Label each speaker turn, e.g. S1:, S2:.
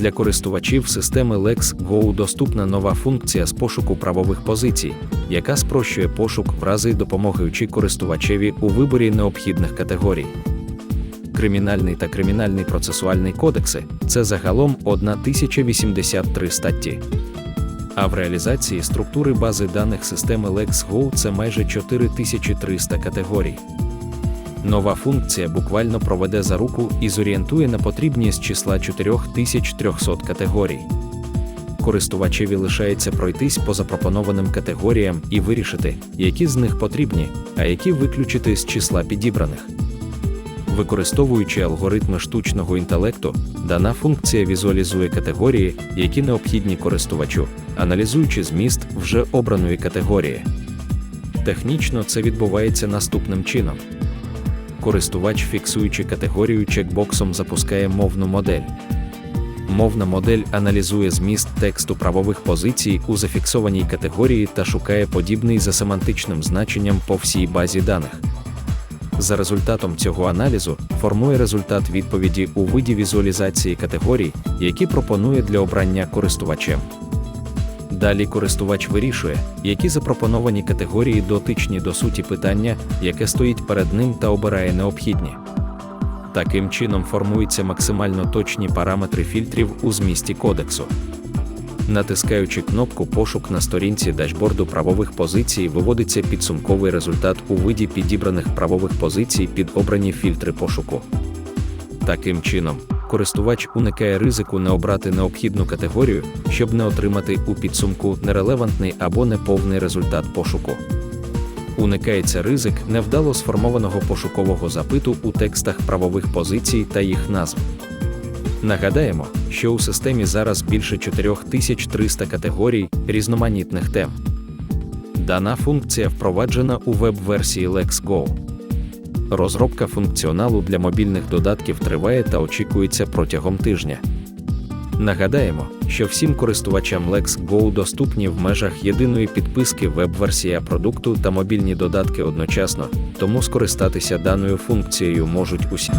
S1: Для користувачів системи LexGo доступна нова функція з пошуку правових позицій, яка спрощує пошук в рази допомагаючи користувачеві у виборі необхідних категорій. Кримінальний та кримінальний процесуальний кодекси це загалом 1083 статті. А в реалізації структури бази даних системи LexGo це майже 4300 категорій. Нова функція буквально проведе за руку і зорієнтує на потрібні з числа 4300 категорій. Користувачеві лишається пройтись по запропонованим категоріям і вирішити, які з них потрібні, а які виключити з числа підібраних. Використовуючи алгоритми штучного інтелекту, дана функція візуалізує категорії, які необхідні користувачу, аналізуючи зміст вже обраної категорії. Технічно це відбувається наступним чином. Користувач, фіксуючи категорію чекбоксом, запускає мовну модель. Мовна модель аналізує зміст тексту правових позицій у зафіксованій категорії та шукає подібний за семантичним значенням по всій базі даних. За результатом цього аналізу формує результат відповіді у виді візуалізації категорій, які пропонує для обрання користувачем. Далі користувач вирішує, які запропоновані категорії дотичні до суті питання, яке стоїть перед ним та обирає необхідні. Таким чином формуються максимально точні параметри фільтрів у змісті кодексу. Натискаючи кнопку Пошук на сторінці дашборду правових позицій, виводиться підсумковий результат у виді підібраних правових позицій під обрані фільтри пошуку. Таким чином, користувач уникає ризику не обрати необхідну категорію, щоб не отримати у підсумку нерелевантний або неповний результат пошуку. Уникається ризик невдало сформованого пошукового запиту у текстах правових позицій та їх назв. Нагадаємо, що у системі зараз більше 4300 категорій різноманітних тем. Дана функція впроваджена у веб-версії LexGo. Розробка функціоналу для мобільних додатків триває та очікується протягом тижня. Нагадаємо, що всім користувачам LexGo доступні в межах єдиної підписки веб-версія продукту та мобільні додатки одночасно, тому скористатися даною функцією можуть усі.